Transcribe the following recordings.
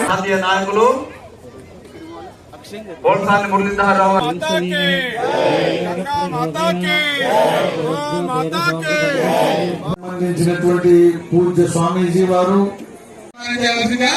జాతీయ నాయకులు బోల్సాని మురళీధర్ రావు. సంబంధించినటువంటి పూజ్య స్వామీజీ వారు. చేయాల్సిందిగా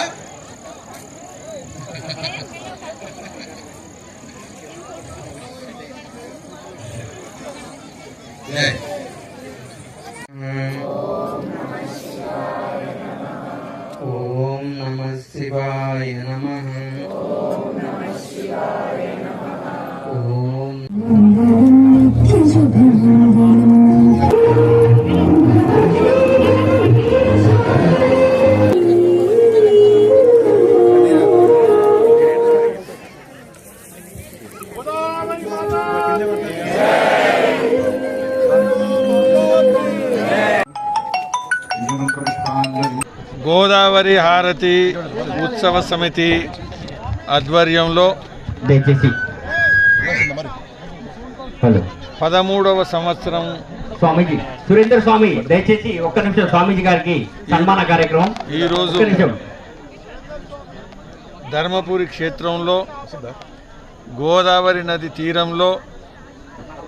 గోదావరి హారతి ఉత్సవ సమితి ఆధ్వర్యంలో పదమూడవ సంవత్సరం. స్వామీజీ సురేందర్ స్వామి దయచేసి ఒక్క నిమిషం స్వామీజీ గారికి సన్మాన కార్యక్రమం. ఈరోజు ధర్మపురి క్షేత్రంలో గోదావరి నది తీరంలో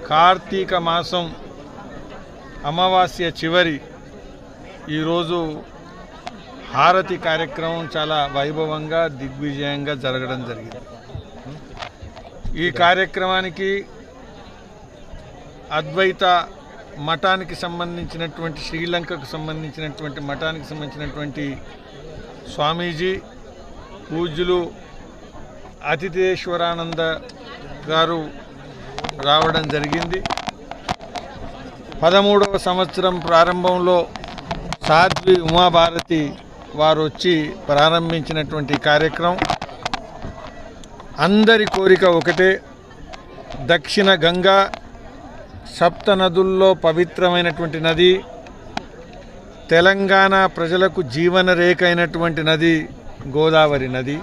కార్తీక మాసం అమావాస్య చివరి ఈరోజు హారతి కార్యక్రమం చాలా వైభవంగా దిగ్విజయంగా జరగడం జరిగింది. ఈ కార్యక్రమానికి అద్వైత మఠానికి సంబంధించినటువంటి శ్రీలంకకు సంబంధించినటువంటి మఠానికి సంబంధించినటువంటి స్వామీజీ పూజ్యులు అతిథేశ్వరానంద గారు రావడం జరిగింది. పదమూడవ సంవత్సరం ప్రారంభంలో సాధ్వి ఉమాభారతి వారు వచ్చి ప్రారంభించినటువంటి కార్యక్రమం. అందరి కోరిక ఒకటే దక్షిణ గంగా సప్త నదుల్లో పవిత్రమైనటువంటి నది తెలంగాణ ప్రజలకు జీవన రేఖ అయినటువంటి నది గోదావరి నది.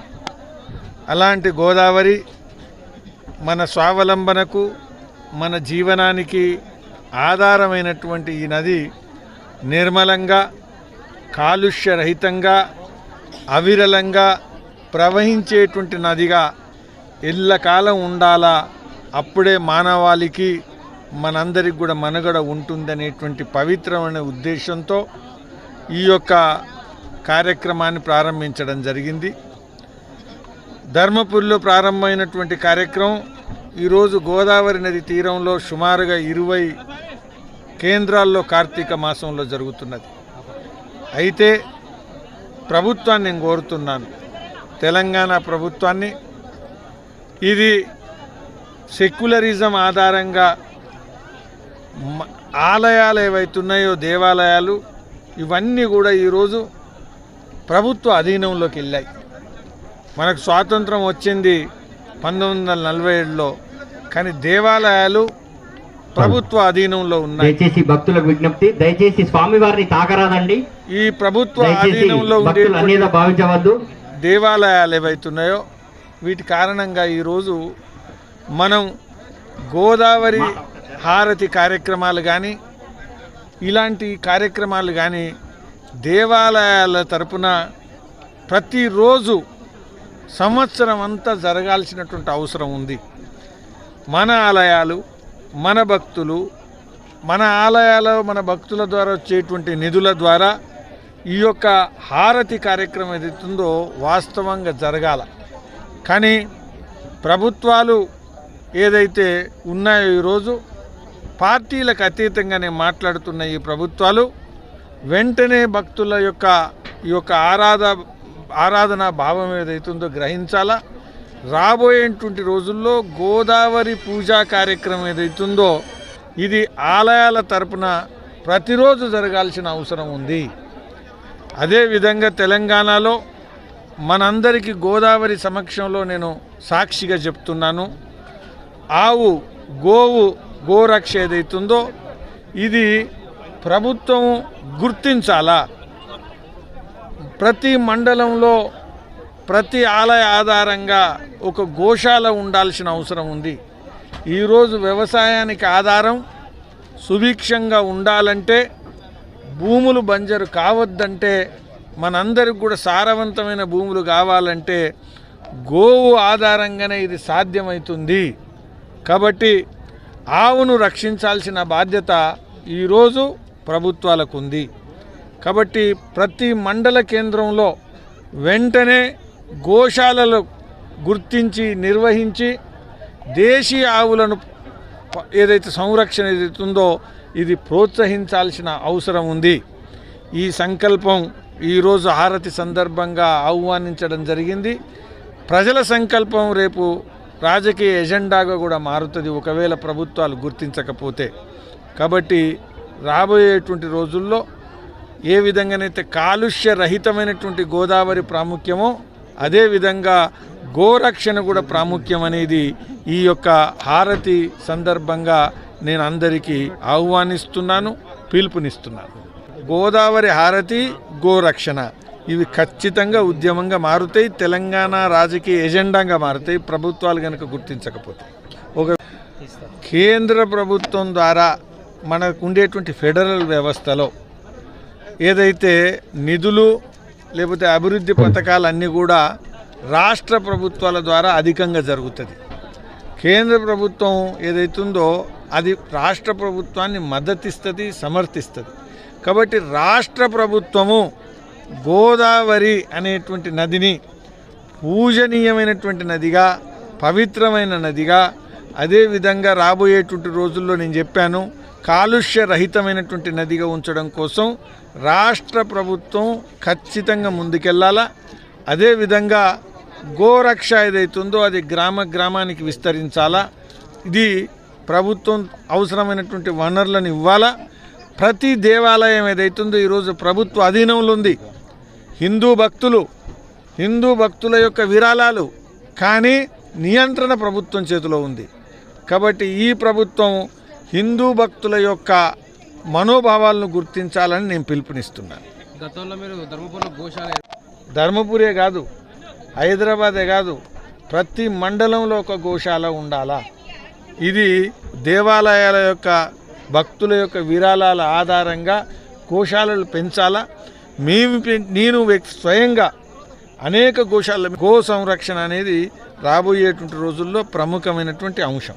అలాంటి గోదావరి మన స్వావలంబనకు మన జీవనానికి ఆధారమైనటువంటి ఈ నది నిర్మలంగా కాలుష్యరహితంగా అవిరలంగా ప్రవహించేటువంటి నదిగా ఎల్లకాలం ఉండాలా? అప్పుడే మానవాళికి మనందరికి కూడా మనుగడ ఉంటుందనేటువంటి పవిత్రమైన ఉద్దేశంతో ఈ యొక్క కార్యక్రమాన్ని ప్రారంభించడం జరిగింది. ధర్మపురిలో ప్రారంభమైనటువంటి కార్యక్రమం ఈరోజు గోదావరి నది తీరంలో సుమారుగా ఇరవై కేంద్రాల్లో కార్తీక మాసంలో జరుగుతున్నది. అయితే ప్రభుత్వాన్ని నేను కోరుతున్నాను. తెలంగాణ ప్రభుత్వాన్ని. ఇది సెక్యులరిజం ఆధారంగా ఆలయాలు ఏవైతున్నాయో దేవాలయాలు ఇవన్నీ కూడా ఈరోజు ప్రభుత్వ అధీనంలోకి వెళ్ళాయి. మనకు స్వాతంత్రం వచ్చింది పంతొమ్మిది వందల నలభై ఏడులో కానీ దేవాలయాలు ప్రభుత్వ అధీనంలో ఉన్నాయి. దయచేసి భక్తులకు విజ్ఞప్తి దయచేసి స్వామివారిని తాకరాదండి. ఈ ప్రభుత్వ అధీనంలో ఉండే భావించవద్దు. దేవాలయాలు ఏవైతున్నాయో వీటి కారణంగా ఈరోజు మనం గోదావరి హారతి కార్యక్రమాలు కానీ ఇలాంటి కార్యక్రమాలు కానీ దేవాలయాల తరపున ప్రతిరోజు సంవత్సరం అంతా జరగాల్సినటువంటి అవసరం ఉంది. మన ఆలయాలు మన భక్తులు మన ఆలయాలు మన భక్తుల ద్వారా వచ్చేటువంటి నిధుల ద్వారా ఈ యొక్క హారతి కార్యక్రమం ఏదైతుందో వాస్తవంగా జరగాల. కానీ ప్రభుత్వాలు ఏదైతే ఉన్నాయో ఈరోజు పార్టీలకు అతీతంగానే మాట్లాడుతున్న ఈ ప్రభుత్వాలు వెంటనే భక్తుల యొక్క ఈ యొక్క ఆరాధ ఆరాధన భావం ఏదైతుందో గ్రహించాలా? రాబోయేటువంటి రోజుల్లో గోదావరి పూజా కార్యక్రమం ఏదైతుందో ఇది ఆలయాల తరపున ప్రతిరోజు జరగాల్సిన అవసరం ఉంది. అదేవిధంగా తెలంగాణలో మనందరికీ గోదావరి సమక్షంలో నేను సాక్షిగా చెప్తున్నాను. ఆవు గోవు గోరక్ష ఏదైతుందో ఇది ప్రభుత్వం గుర్తించాలా? ప్రతి మండలంలో ప్రతి ఆలయ ఆధారంగా ఒక గోశాల ఉండాల్సిన అవసరం ఉంది. ఈరోజు వ్యవసాయానికి ఆధారం సుభిక్షంగా ఉండాలంటే భూములు బంజరు కావద్దంటే మనందరికి కూడా సారవంతమైన భూములు కావాలంటే గోవు ఆధారంగానే ఇది సాధ్యమవుతుంది కాబట్టి ఆవును రక్షించాల్సిన బాధ్యత ఈరోజు ప్రభుత్వాలకు ఉంది కాబట్టి ప్రతి మండల కేంద్రంలో వెంటనే గోశాలలు గుర్తించి నిర్వహించి దేశీయ ఆవులను ఏదైతే సంరక్షణ ఏదైతే ఉందో ఇది ప్రోత్సహించాల్సిన అవసరం ఉంది. ఈ సంకల్పం ఈరోజు హారతి సందర్భంగా ఆహ్వానించడం జరిగింది. ప్రజల సంకల్పం రేపు రాజకీయ ఎజెండాగా కూడా మారుతుంది. ఒకవేళ ప్రభుత్వాలు గుర్తించకపోతే కాబట్టి రాబోయేటువంటి రోజుల్లో ఏ విధంగానైతే కాలుష్య రహితమైనటువంటి గోదావరి ప్రాముఖ్యమో అదేవిధంగా గోరక్షణ కూడా ప్రాముఖ్యం అనేది ఈ యొక్క హారతి సందర్భంగా నేను అందరికీ ఆహ్వానిస్తున్నాను పిలుపునిస్తున్నాను. గోదావరి హారతి గోరక్షణ. ఇవి ఖచ్చితంగా ఉద్యమంగా మారుతాయి తెలంగాణ రాజకీయ ఎజెండాగా మారుతాయి ప్రభుత్వాలు కనుక గుర్తించకపోతే. ఒక కేంద్ర ప్రభుత్వం ద్వారా మనకు ఉండేటువంటి ఫెడరల్ వ్యవస్థలో ఏదైతే నిధులు లేకపోతే అభివృద్ధి పథకాలన్నీ కూడా రాష్ట్ర ప్రభుత్వాల ద్వారా అధికంగా జరుగుతుంది. కేంద్ర ప్రభుత్వం ఏదైతుందో అది రాష్ట్ర ప్రభుత్వాన్ని మద్దతిస్తుంది సమర్థిస్తుంది. కాబట్టి రాష్ట్ర ప్రభుత్వము గోదావరి అనేటువంటి నదిని పూజనీయమైనటువంటి నదిగా పవిత్రమైన నదిగా అదేవిధంగా రాబోయేటువంటి రోజుల్లో నేను చెప్పాను కాలుష్య రహితమైనటువంటి నదిగా ఉంచడం కోసం రాష్ట్ర ప్రభుత్వం ఖచ్చితంగా ముందుకెళ్ళాలా? అదేవిధంగా గోరక్ష ఏదైతుందో అది గ్రామ గ్రామానికి విస్తరించాలా? ఇది ప్రభుత్వం అవసరమైనటువంటి వనరులను ఇవ్వాలా? ప్రతి దేవాలయం ఏదైతుందో ఈరోజు ప్రభుత్వ అధీనంలో ఉంది. హిందూ భక్తులు హిందూ భక్తుల యొక్క విరాళాలు కానీ నియంత్రణ ప్రభుత్వం చేతిలో ఉంది. కాబట్టి ఈ ప్రభుత్వం హిందూ భక్తుల యొక్క మనోభావాలను గుర్తించాలని నేను పిలుపునిస్తున్నాను. గతంలో మీరు ధర్మపురంలో గోశాల ధర్మపురే కాదు హైదరాబాదే కాదు ప్రతి మండలంలో ఒక గోశాల ఉండాలా? ఇది దేవాలయాల యొక్క భక్తుల యొక్క విరాళాల ఆధారంగా గోశాలలు పెంచాలా? మేము నేను స్వయంగా అనేక గోశాల గో సంరక్షణ అనేది రాబోయేటువంటి రోజుల్లో ప్రముఖమైనటువంటి అంశం.